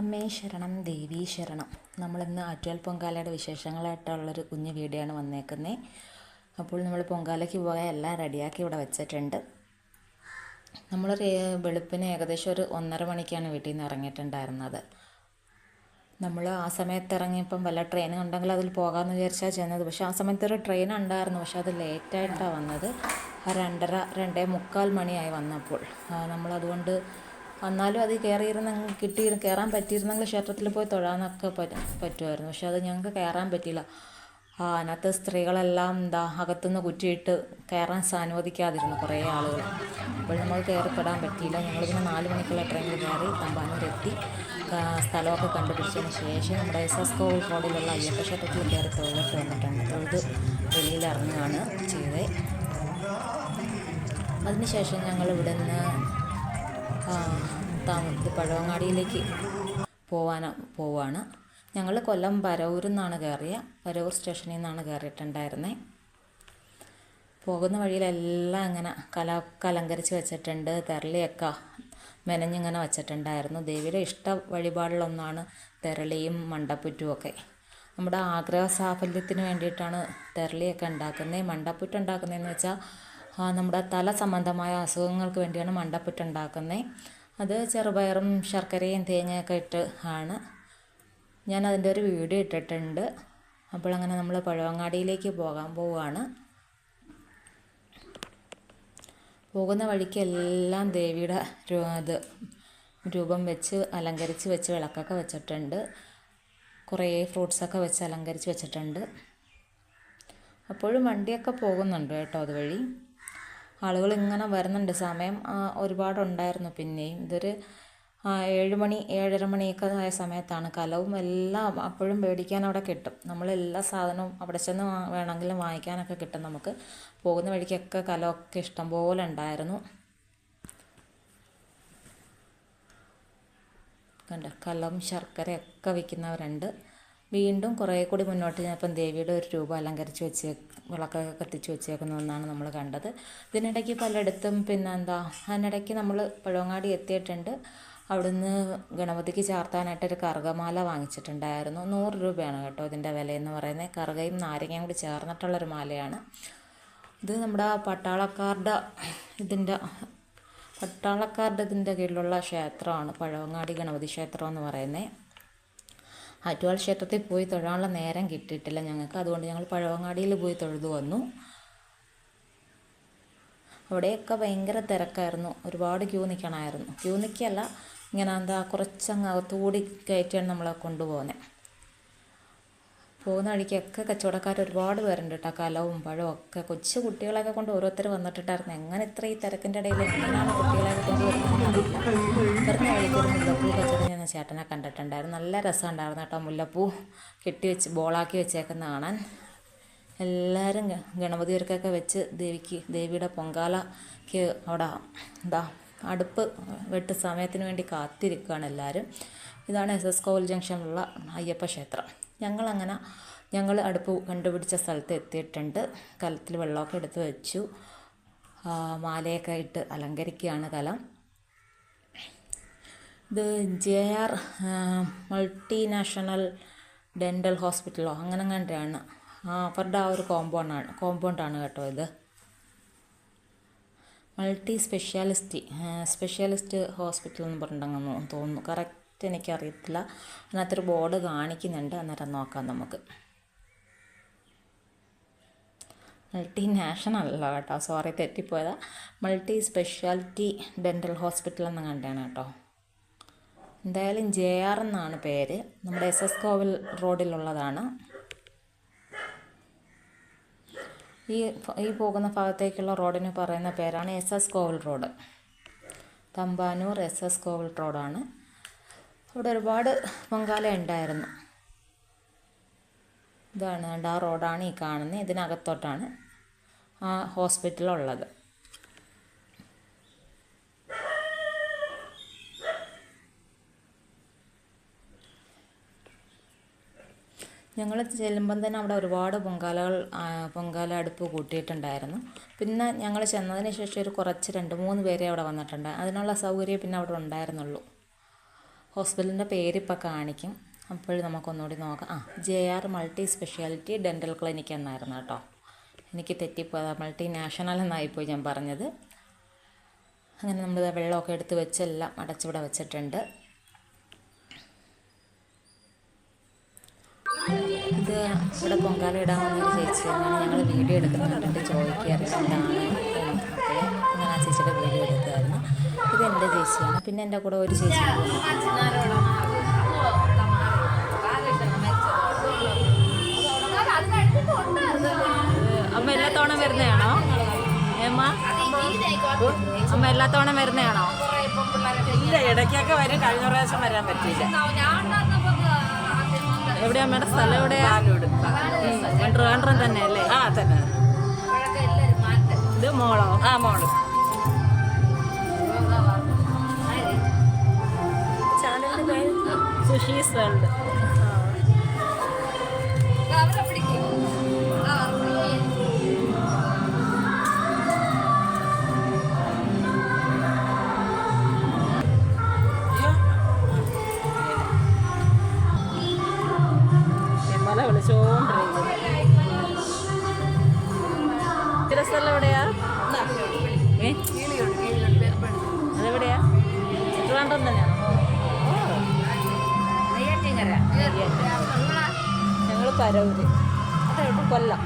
അമ്മേ ശരണം ദേവീ ശരണം. നമ്മളിന്ന് ആറ്റുകാൽ പൊങ്കാലയുടെ വിശേഷങ്ങളായിട്ടുള്ളൊരു കുഞ്ഞു വീഡിയോ ആണ് വന്നേക്കുന്നത് അപ്പോൾ നമ്മൾ പൊങ്കാലയ്ക്ക് പോകാൻ എല്ലാം റെഡിയാക്കി ഇവിടെ വെച്ചിട്ടുണ്ട്. നമ്മൾ വെളുപ്പിന് ഏകദേശം ഒരു ഒന്നര മണിക്കാണ് വീട്ടിൽ നിന്ന് ഇറങ്ങിയിട്ടുണ്ടായിരുന്നത്. നമ്മൾ ആ സമയത്ത് ഇറങ്ങിയപ്പം വല്ല ട്രെയിൻ ഉണ്ടെങ്കിൽ അതിൽ പോകാമെന്ന് വിചാരിച്ചാൽ ചെന്നത്. പക്ഷേ ആ സമയത്ത് ഒരു ട്രെയിൻ ഉണ്ടായിരുന്നു. പക്ഷേ അത് ലേറ്റായിട്ടാണ് വന്നത്. രണ്ടര രണ്ടേ മുക്കാൽ മണിയായി വന്നപ്പോൾ. നമ്മളതുകൊണ്ട് എന്നാലും അത് കയറിയിരുന്ന കിട്ടി കയറാൻ പറ്റിയിരുന്നെങ്കിൽ ക്ഷേത്രത്തിൽ പോയി തൊഴാനൊക്കെ പറ്റും പറ്റുമായിരുന്നു. പക്ഷെ അത് ഞങ്ങൾക്ക് കയറാൻ പറ്റിയില്ല. ആ അതിനകത്ത് സ്ത്രീകളെല്ലാം എന്താ അകത്തുനിന്ന് കുറ്റിയിട്ട് കയറാൻ അനുവദിക്കാതിരുന്നു കുറേ ആളുകൾ. അപ്പോൾ നമ്മൾ കയറിപ്പെടാൻ പറ്റിയില്ല. ഞങ്ങൾ പിന്നെ നാല് മണിക്കുള്ള ട്രെയിനിൽ കയറി തമ്പാനൂരെത്തി സ്ഥലമൊക്കെ കണ്ടുപിടിച്ചതിന് ശേഷം നമ്മുടെ എസ് എസ് കോവിൽ റോഡിലുള്ള അയ്യപ്പ ക്ഷേത്രത്തിൽ കയറി തൊഴിലിട്ട് വന്നിട്ടുണ്ട്. തൊഴുത് വെളിയിൽ ഇറങ്ങുകയാണ് ചെയ്തത് അതിനുശേഷം ഞങ്ങൾ ഇവിടെ നിന്ന് താമസ പഴവങ്ങാടിയിലേക്ക് പോവാന പോവാണ്. ഞങ്ങൾ കൊല്ലം പരവൂരിൽ നിന്നാണ് കയറിയ പരവൂർ സ്റ്റേഷനിൽ നിന്നാണ് കയറിയിട്ടുണ്ടായിരുന്നത് പോകുന്ന വഴിയിലെല്ലാം അങ്ങനെ കല കലങ്കരിച്ച് വെച്ചിട്ടുണ്ട്. തെരളിയൊക്കെ മെനഞ്ഞിങ്ങനെ വെച്ചിട്ടുണ്ടായിരുന്നു. ദേവിയുടെ ഇഷ്ട വഴിപാടിലൊന്നാണ് തെരളിയും മണ്ടപ്പുറ്റും ഒക്കെ. നമ്മുടെ ആഗ്രഹ സാഫല്യത്തിന് വേണ്ടിയിട്ടാണ് തെരളിയൊക്കെ ഉണ്ടാക്കുന്നത് മണ്ടപ്പുറ്റ് ഉണ്ടാക്കുന്നതെന്ന് വെച്ചാൽ നമ്മുടെ തല സംബന്ധമായ അസുഖങ്ങൾക്ക് വേണ്ടിയാണ് മണ്ടപ്പുറ്റ് ഉണ്ടാക്കുന്നത് അത് ചെറുപയറും ശർക്കരയും തേങ്ങയൊക്കെ ഇട്ട് ആണ്. ഞാൻ അതിന്റെ ഒരു വീഡിയോ ഇട്ടിട്ടുണ്ട്. അപ്പോൾ അങ്ങനെ നമ്മൾ പഴവങ്ങാടിയിലേക്ക് പോകാൻ പോവുകയാണ്. പോകുന്ന വഴിക്ക് എല്ലാം ദേവിയുടെ ഇത് രൂപം വെച്ച് അലങ്കരിച്ച് വെച്ച് വിളക്കൊക്കെ വെച്ചിട്ടുണ്ട്. കുറേ ഫ്രൂട്ട്സൊക്കെ വെച്ച് അലങ്കരിച്ച് വെച്ചിട്ടുണ്ട്. അപ്പോഴും വണ്ടിയൊക്കെ പോകുന്നുണ്ട് കേട്ടോ അതുവഴി. ആളുകൾ ഇങ്ങനെ വരുന്നുണ്ട്. സമയം ഒരുപാടുണ്ടായിരുന്നു. പിന്നെയും ഇതൊരു ഏഴ് മണി ഏഴര മണിയൊക്കെ ആയ സമയത്താണ് കലവും എല്ലാം അപ്പോഴും മേടിക്കാൻ അവിടെ കിട്ടും. നമ്മൾ എല്ലാ സാധനവും അവിടെ ചെന്ന് വേണമെങ്കിലും വാങ്ങിക്കാനൊക്കെ കിട്ടും നമുക്ക്. പോകുന്ന വഴിക്കൊക്കെ കലമൊക്കെ ഇഷ്ടം പോലെ ഉണ്ടായിരുന്നു. കണ്ട? കലം ശർക്കരയൊക്കെ വിൽക്കുന്നവരുണ്ട്. വീണ്ടും കുറേ കൂടി മുന്നോട്ട് ഞാനിപ്പം ദേവിയുടെ ഒരു രൂപം അലങ്കരിച്ച് വെച്ച് വിളക്കൊക്കെ കത്തിച്ച് വെച്ചേക്കുന്ന ഒന്നാണ് നമ്മൾ കണ്ടത്. ഇതിനിടയ്ക്ക് പലയിടത്തും പിന്നെ എന്താ അതിനിടയ്ക്ക് നമ്മൾ പഴവങ്ങാടി എത്തിയിട്ടുണ്ട്. അവിടുന്ന് ഗണപതിക്ക് ചാർത്താനായിട്ട് ഒരു കറുകമാല വാങ്ങിച്ചിട്ടുണ്ടായിരുന്നു. നൂറ് രൂപയാണ് കേട്ടോ ഇതിന്റെ വിലയെന്ന് പറയുന്നത്. കറുകയും നാരങ്ങയും കൂടി ചേർന്നിട്ടുള്ളൊരു മാലയാണ്. ഇത് നമ്മുടെ പട്ടാളക്കാരുടെ ഇതിന്റെ പട്ടാളക്കാരുടെ ഇതിന്റെ കീഴിലുള്ള ക്ഷേത്രമാണ് പഴവങ്ങാടി ഗണപതി ക്ഷേത്രം എന്ന് പറയുന്നത്. ആറ്റുവാൾ ക്ഷേത്രത്തിൽ പോയി തൊഴാനുള്ള നേരം കിട്ടിയിട്ടില്ല ഞങ്ങൾക്ക്. അതുകൊണ്ട് ഞങ്ങൾ പഴവങ്ങാടിയിൽ പോയി തൊഴുതു വന്നു. അവിടെയൊക്കെ ഭയങ്കര തിരക്കായിരുന്നു. ഒരുപാട് ക്യൂ നിൽക്കണമായിരുന്നു. ക്യൂ നിൽക്കല്ല ഇങ്ങനെ എന്താ കുറച്ചങ്ങ് അകത്തുകൂടി കയറ്റിയാണ് നമ്മളെ കൊണ്ടുപോകുന്നത് പോകുന്ന വഴിക്കൊക്കെ കച്ചവടക്കാർ ഒരുപാട് പേരുണ്ട് കേട്ടോ. കലവും പഴവും ഒക്കെ. കൊച്ചു കുട്ടികളൊക്കെ കൊണ്ട് ഓരോരുത്തർ വന്നിട്ടുണ്ടായിരുന്നു എങ്ങനെ ഇത്ര ഈ തിരക്കിന്റെ ഇടയിൽ എങ്ങനെയാണ് കുട്ടികളെയൊക്കെ കൊണ്ടുവരുന്നത് ഒരു മുല്ലപ്പൂ കച്ചവടം ഞാൻ ചേട്ടനെ കണ്ടിട്ടുണ്ടായിരുന്നു. നല്ല രസമുണ്ടായിരുന്നു കേട്ടോ. മുല്ലപ്പൂ കെട്ടി വെച്ച് ബോളാക്കി വെച്ചേക്കുന്ന കാണാൻ. എല്ലാവരും ഗണപതിയർക്കൊക്കെ വെച്ച് ദേവിക്ക് ദേവിയുടെ പൊങ്കാലയ്ക്ക് അവിടെ എന്താ അടുപ്പ് വെട്ട് സമയത്തിന് വേണ്ടി കാത്തിരിക്കുകയാണ് എല്ലാവരും ഇതാണ് എസ് എസ് കോവിൽ ജംഗ്ഷനിലുള്ള അയ്യപ്പ ക്ഷേത്രം. ഞങ്ങളങ്ങനെ ഞങ്ങൾ അടുപ്പ് കണ്ടുപിടിച്ച സ്ഥലത്ത് എത്തിയിട്ടുണ്ട്. കലത്തിൽ വെള്ളമൊക്കെ എടുത്ത് വെച്ചു. മാലയൊക്കെ ഇട്ട് അലങ്കരിക്കുകയാണ് കലം. ഇത് ജെ ആർ മൾട്ടിനാഷണൽ ഡെന്റൽ ഹോസ്പിറ്റലോ അങ്ങനെ കണ്ടാണ് അവരുടെ ആ ഒരു കോമ്പൗണ്ടാണ് കോമ്പൗണ്ടാണ് കേട്ടോ ഇത്. മൾട്ടി സ്പെഷ്യാലിസ്റ്റി സ്പെഷ്യാലിസ്റ്റ് ഹോസ്പിറ്റൽ എന്ന് പറഞ്ഞിട്ടുണ്ടെന്ന് തോന്നുന്നു. കറക്റ്റ് എനിക്കറിയത്തില്ല. അതിനകത്തൊരു ബോർഡ് കാണിക്കുന്നുണ്ട്. അന്നേരം നോക്കാം നമുക്ക്. മൾട്ടി നാഷണൽ അല്ല കേട്ടോ. സോറി തെറ്റിപ്പോയതാ. മൾട്ടി സ്പെഷ്യാലിറ്റി ഡെന്റൽ ഹോസ്പിറ്റൽ എന്ന് കണ്ടാണ് കേട്ടോ. എന്തായാലും ജെ ആർ എന്നാണ് പേര്. നമ്മുടെ എസ് എസ് കോവിൽ റോഡിലുള്ളതാണ്. ഈ ഈ പോകുന്ന ഭാഗത്തേക്കുള്ള റോഡിന് പറയുന്ന പേരാണ് S S Kovil road. Thampanoor S S Kovil റോഡാണ്. അവിടെ ഒരുപാട് പൊങ്കാല ഉണ്ടായിരുന്നു. ഇതാണ് ആ റോഡാണ് ഈ കാണുന്നത്. ഇതിനകത്തോട്ടാണ് ആ ഹോസ്പിറ്റലുള്ളത്. ഞങ്ങൾ ചെല്ലുമ്പം തന്നെ അവിടെ ഒരുപാട് പൊങ്കാലകൾ പൊങ്കാല അടുപ്പ് കൂട്ടിയിട്ടുണ്ടായിരുന്നു. പിന്നെ ഞങ്ങൾ ചെന്നതിന് ശേഷം ഒരു കുറച്ച് രണ്ട് മൂന്ന് പേരെ അവിടെ വന്നിട്ടുണ്ട്. അതിനുള്ള സൗകര്യം പിന്നെ അവിടെ ഉണ്ടായിരുന്നുള്ളൂ. ഹോസ്പിറ്റലിന്റെ പേരിപ്പോൾ കാണിക്കും. അപ്പോൾ നമുക്കൊന്നുകൂടി നോക്കാം. ആ J R multi speciality dental clinic എന്നായിരുന്നു കേട്ടോ. എനിക്ക് തെറ്റിപ്പോയത്. മൾട്ടി നാഷണൽ എന്നായിപ്പോയി ഞാൻ പറഞ്ഞത്. അങ്ങനെ നമ്മൾ വെള്ളമൊക്കെ എടുത്ത് വെച്ചെല്ലാം അടച്ചിവിടെ വെച്ചിട്ടുണ്ട്. ഇത് ഇവിടെ പൊങ്കാല ഇടാൻ വന്നൊരു ചേച്ചി തന്നെയാണ്. ഞങ്ങൾ വീഡിയോ എടുക്കുന്നുണ്ട് ചോദിക്കാറുണ്ട് എന്താണ് അങ്ങനെ ആ ചേച്ചിയുടെ വീഡിയോ എടുക്കുമായിരുന്നു ഇത് എന്റെ ചേച്ചിയാണ്. പിന്നെ എന്റെ കൂടെ ഒരു ചേച്ചി. അമ്മ എല്ലാ തവണ വരുന്നതാണോ? ഏമ്മ? അമ്മ എല്ലാ തവണ വരുന്നതാണോ? ഇല്ല ഇടയ്ക്കൊക്കെ വരും. കഴിഞ്ഞ പ്രാവശ്യം വരാൻ പറ്റിയില്ല. എവിടെയാ അമ്മയുടെ സ്ഥലം എവിടെയാ? പാലോട് ഉം, ട്രിവാൻഡ്രം തന്നെ അല്ലേ ആ തന്നെ ഇത് മോളോ? ആ മോൾ. സുഷീസ് വേൾഡ്. പരവൂര് കൊല്ലം.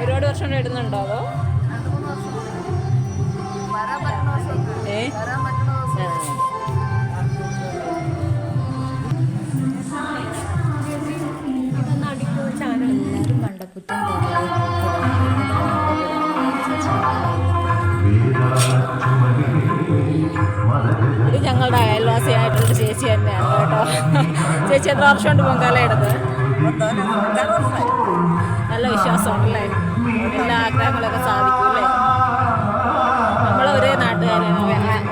ഒരുപാട് വർഷം ഇടുന്നുണ്ടോ അതോ? ചേച്ചി എത്ര വർഷം കൊണ്ട് പൊങ്കാല എടുത്ത് നല്ല വിശ്വാസമുണ്ടല്ലേ എല്ലാ ആഗ്രഹങ്ങളൊക്കെ സാധിക്കൂല്ലേ? നമ്മൾ ഒരേ നാട്ടുകാരാണ്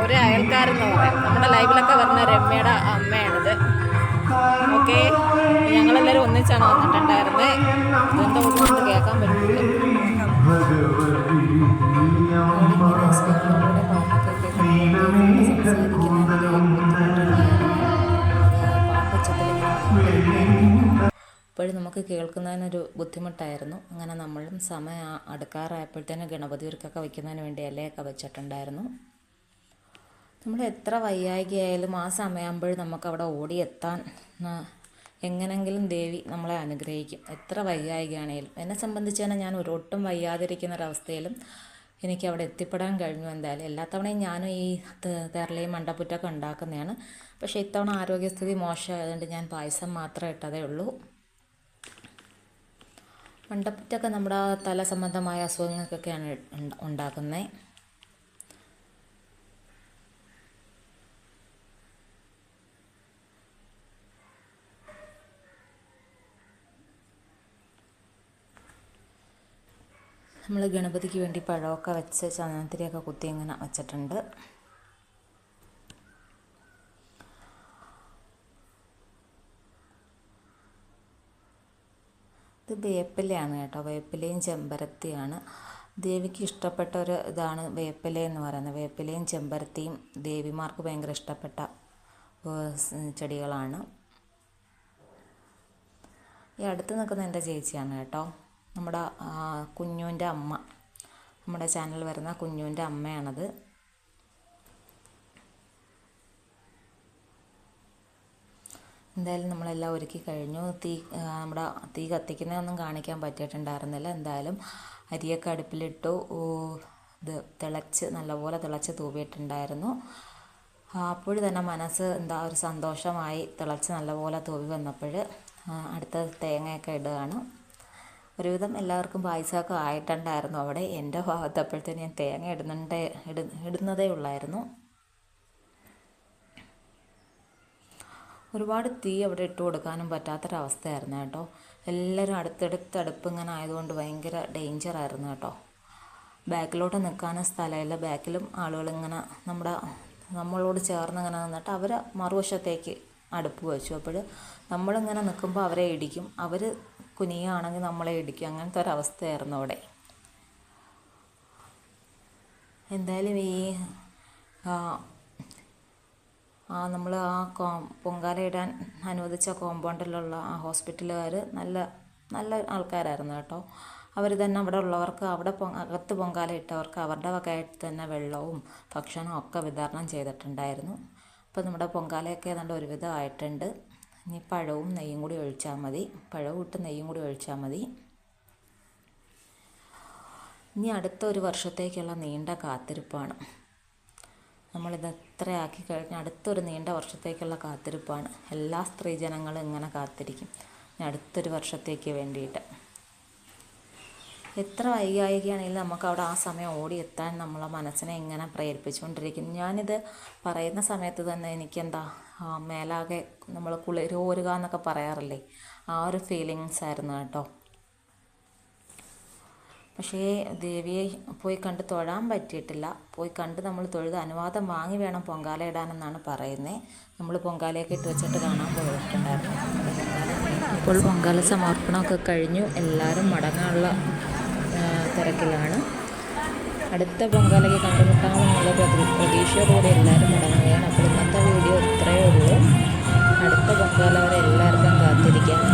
ഒരേ- അയൽക്കാരെന്ന് പറയാം. നമ്മുടെ ലൈവിലൊക്കെ വരുന്ന രമ്യയുടെ അമ്മയാണിത്. ഓക്കെ? ഞങ്ങളെല്ലാവരും ഒന്നിച്ചാണ് വന്നിട്ടുണ്ടായിരുന്നത്. എന്താ ബുദ്ധിമുട്ട് കേൾക്കാൻ പറ്റുന്നില്ല ഇപ്പോഴും നമുക്ക് കേൾക്കുന്നതിനൊരു ബുദ്ധിമുട്ടായിരുന്നു. അങ്ങനെ നമ്മളും സമയം അടുക്കാറായപ്പോഴത്തേനും ഗണപതി ഒരുക്കൊക്കെ വയ്ക്കുന്നതിന് വേണ്ടി ഇലയൊക്കെ വെച്ചിട്ടുണ്ടായിരുന്നു. നമ്മൾ എത്ര വയ്യായികയായാലും ആ സമയമാകുമ്പോഴും നമുക്കവിടെ ഓടിയെത്താൻ എങ്ങനെങ്കിലും ദേവി നമ്മളെ അനുഗ്രഹിക്കും. എത്ര വയ്യായികയാണേലും എന്നെ സംബന്ധിച്ച് തന്നെ ഞാൻ ഒരൊട്ടും വയ്യാതിരിക്കുന്ന ഒരവസ്ഥയിലും എനിക്ക് അവിടെ എത്തിപ്പെടാൻ കഴിഞ്ഞു. എന്തായാലും എല്ലാ തവണയും ഞാനും ഈ തെരളയും മണ്ടപ്പുറ്റൊക്കെ ഉണ്ടാക്കുന്നതാണ്. പക്ഷേ ഇത്തവണ ആരോഗ്യസ്ഥിതി മോശമായതുകൊണ്ട് ഞാൻ പായസം മാത്രമേ ഇട്ടതേ ഉള്ളൂ. മണ്ടപ്പുറ്റൊക്കെ നമ്മുടെ തല സംബന്ധമായ അസുഖങ്ങൾക്കൊക്കെയാണ് ഉണ്ടാക്കുന്നത് നമ്മൾ ഗണപതിക്ക് വേണ്ടി പഴമൊക്കെ വെച്ച് ചന്ദനത്തിരിയൊക്കെ കുത്തി ഇങ്ങനെ വെച്ചിട്ടുണ്ട്. ഇത് വേപ്പിലയാണ് കേട്ടോ. വേപ്പിലയും ചെമ്പരത്തിയാണ്. ദേവിക്ക് ഇഷ്ടപ്പെട്ട ഒരു ഇതാണ് വേപ്പില എന്ന് പറയുന്നത്. വേപ്പിലയും ചെമ്പരത്തിയും ദേവിമാർക്ക് ഭയങ്കര ഇഷ്ടപ്പെട്ട ചെടികളാണ്. ഈ അടുത്ത് നിൽക്കുന്ന എന്റെ ചേച്ചിയാണ് കേട്ടോ. നമ്മുടെ കുഞ്ഞുവിന്റെ അമ്മ. നമ്മുടെ ചാനൽ വരുന്ന കുഞ്ഞുവിന്റെ അമ്മയാണത്. എന്തായാലും നമ്മളെല്ലാം ഒരുക്കി കഴിഞ്ഞു. തീ നമ്മുടെ തീ കത്തിക്കുന്നതൊന്നും കാണിക്കാൻ പറ്റിയിട്ടുണ്ടായിരുന്നില്ല. എന്തായാലും അരിയൊക്കെ അടുപ്പിലിട്ടു ഇത് തിളച്ച് നല്ലപോലെ തിളച്ച് തൂവിയിട്ടുണ്ടായിരുന്നു. അപ്പോൾ തന്നെ മനസ്സ് എന്താ ഒരു സന്തോഷമായി തിളച്ച് നല്ലപോലെ തൂവി വന്നപ്പോൾ അടുത്ത തേങ്ങയൊക്കെ ഇടുകയാണ്. ഒരുവിധം എല്ലാവർക്കും പായസമൊക്കെ ആയിട്ടുണ്ടായിരുന്നു അവിടെ. എന്റെ ഭാഗത്ത് അപ്പോഴത്തേന് ഞാൻ തേങ്ങ ഇടുന്നുണ്ട് ഇട ഇടുന്നതേ ഉള്ളായിരുന്നു. ഒരുപാട് തീ അവിടെ ഇട്ട് കൊടുക്കാനും പറ്റാത്തൊരവസ്ഥയായിരുന്നു കേട്ടോ. എല്ലാവരും അടുത്തടുത്ത് അടുപ്പ് ഇങ്ങനെ ആയതുകൊണ്ട് ഭയങ്കര ഡേഞ്ചറായിരുന്നു കേട്ടോ. ബാക്കിലോട്ട് നിൽക്കാനും സ്ഥലമില്ല. ബാക്കിലും ആളുകളിങ്ങനെ നമ്മുടെ നമ്മളോട് ചേർന്ന് ഇങ്ങനെ നിന്നിട്ട് അവർ മറുവശത്തേക്ക് അടുപ്പ് വെച്ചു. അപ്പോൾ നമ്മളിങ്ങനെ നിൽക്കുമ്പോൾ അവരെ ഇടിക്കും. അവർ കുനിയാണെങ്കിൽ നമ്മളെ ഇടിക്കും. അങ്ങനത്തെ ഒരവസ്ഥയായിരുന്നു അവിടെ. എന്തായാലും ഈ ആ നമ്മൾ ആ കോ പൊങ്കാല ഇടാൻ അനുവദിച്ച കോമ്പൗണ്ടിലുള്ള ആ ഹോസ്പിറ്റലുകാർ നല്ല നല്ല ആൾക്കാരായിരുന്നു കേട്ടോ. അവർ തന്നെ അവിടെ ഉള്ളവർക്ക് അവിടെ പൊ അകത്ത് പൊങ്കാല ഇട്ടവർക്ക് അവരുടെ വകയായിട്ട് തന്നെ വെള്ളവും ഭക്ഷണവും ഒക്കെ വിതരണം ചെയ്തിട്ടുണ്ടായിരുന്നു. അപ്പോൾ നമ്മുടെ പൊങ്കാലയൊക്കെ ഏതാണ്ട് ഒരുവിധം ആയിട്ടുണ്ട്. ഇനി പഴവും നെയ്യും കൂടി ഒഴിച്ചാൽ മതി. പഴവും ഇട്ട് നെയ്യും കൂടി ഒഴിച്ചാൽ മതി. ഇനി അടുത്ത ഒരു വർഷത്തേക്കുള്ള നീണ്ട കാത്തിരിപ്പാണ്. നമ്മളിത് എത്ര ആക്കി അടുത്തൊരു നീണ്ട വർഷത്തേക്കുള്ള കാത്തിരിപ്പാണ്. എല്ലാ സ്ത്രീജനങ്ങളും ഇങ്ങനെ കാത്തിരിക്കും. അടുത്തൊരു വർഷത്തേക്ക് വേണ്ടിയിട്ട്. എത്ര വൈകായികയാണെങ്കിലും നമുക്ക് അവിടെ ആ സമയം ഓടി എത്താൻ നമ്മളെ മനസ്സിനെ ഇങ്ങനെ പ്രേരിപ്പിച്ചുകൊണ്ടിരിക്കും. ഞാനിത് പറയുന്ന സമയത്ത് തന്നെ എനിക്കെന്താ മേലാകെ നമ്മൾ കുളിരോരുക എന്നൊക്കെ പറയാറില്ലേ ആ ഒരു ഫീലിങ്സ് ആയിരുന്നു കേട്ടോ. പക്ഷേ ദേവിയെ പോയി കണ്ട് തൊഴാൻ പറ്റിയിട്ടില്ല. പോയി കണ്ട് നമ്മൾ തൊഴുത് അനുവാദം വാങ്ങി വേണം പൊങ്കാല ഇടാനെന്നാണ് പറയുന്നത് നമ്മൾ പൊങ്കാലയൊക്കെ ഇട്ട് വെച്ചിട്ട് കാണാൻ പോയിട്ടുണ്ടായിരുന്നു. ഇപ്പോൾ പൊങ്കാല സമർപ്പണമൊക്കെ കഴിഞ്ഞു. എല്ലാവരും മടങ്ങാനുള്ള തിരക്കിലാണ്. അടുത്ത പൊങ്കാലയ്ക്ക് കണ്ടുമുട്ടാമെന്നുള്ള പ്രതീക്ഷയോടുകൂടി എല്ലാവരും മടങ്ങുകയാണ്. അപ്പോൾ ഇന്നത്തെ വീഡിയോ ഇത്രയേ ഉള്ളൂ. അടുത്ത പൊങ്കാല വരെ എല്ലാവർക്കും കാത്തിരിക്കാം.